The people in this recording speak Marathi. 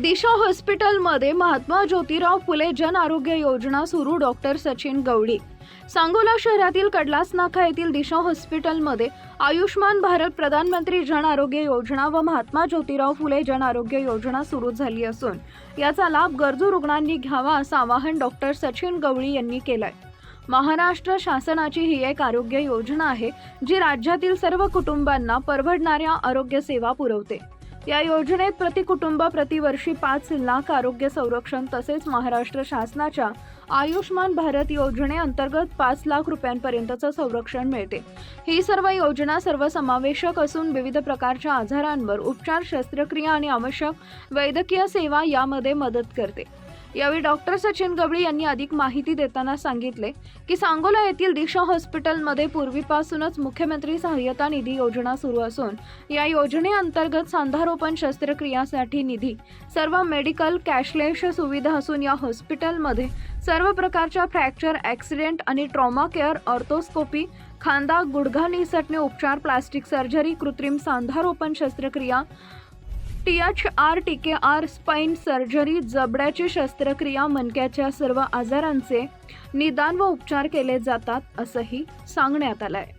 दिशा हॉस्पिटलमध्ये महात्मा ज्योतिराव फुले जन आरोग्य योजना सुरू डॉक्टर सचिन गवळी. सांगोला शहरातील कडलास नाका येथील दिशा हॉस्पिटलमध्ये आयुष्मान भारत प्रधानमंत्री जन आरोग्य योजना व महात्मा ज्योतिराव फुले जन आरोग्य योजना सुरू झाली असून याचा लाभ गरजू रुग्णांनी घ्यावा असं आवाहन डॉक्टर सचिन गवळी यांनी केलंय. महाराष्ट्र शासनाची ही एक आरोग्य योजना आहे जी राज्यातील सर्व कुटुंबांना परवडणाऱ्या आरोग्य सेवा पुरवते. या योजनेत प्रति कुटुंब प्रतिवर्षी पाच लाख आरोग्य संरक्षण तसेच महाराष्ट्र शासनाच्या आयुष्मान भारत योजनेअंतर्गत पाच लाख रुपयांपर्यंतचं संरक्षण मिळते. ही सर्व योजना सर्वसमावेशक असून विविध प्रकारच्या आजारांवर उपचार शस्त्रक्रिया आणि आवश्यक वैद्यकीय सेवा यामध्ये मदत करते. यावेळी डॉक्टर सचिन गवळी यांनी अधिक माहिती देताना सांगितले की सांगोला येथील दिशा हॉस्पिटलमध्ये पूर्वीपासूनच मुख्यमंत्री सहाय्यता निधी योजना सुरू असून या योजनेअंतर्गत सांधारोपण शस्त्रक्रियासाठी निधी सर्व मेडिकल कॅशलेस सुविधा असून या हॉस्पिटलमध्ये सर्व प्रकारच्या फ्रॅक्चर ॲक्सिडेंट आणि ट्रॉमा केअर ऑर्थोस्कोपी खांदा गुडघा निसटणे उपचार प्लास्टिक सर्जरी कृत्रिम सांधारोपण शस्त्रक्रिया T H R T K R spine surgery जबड्याची शस्त्रक्रिया मनक्याच्या सर्व आजारांचे निदान व उपचार केले जातात असंही सांगण्यात आलं आहे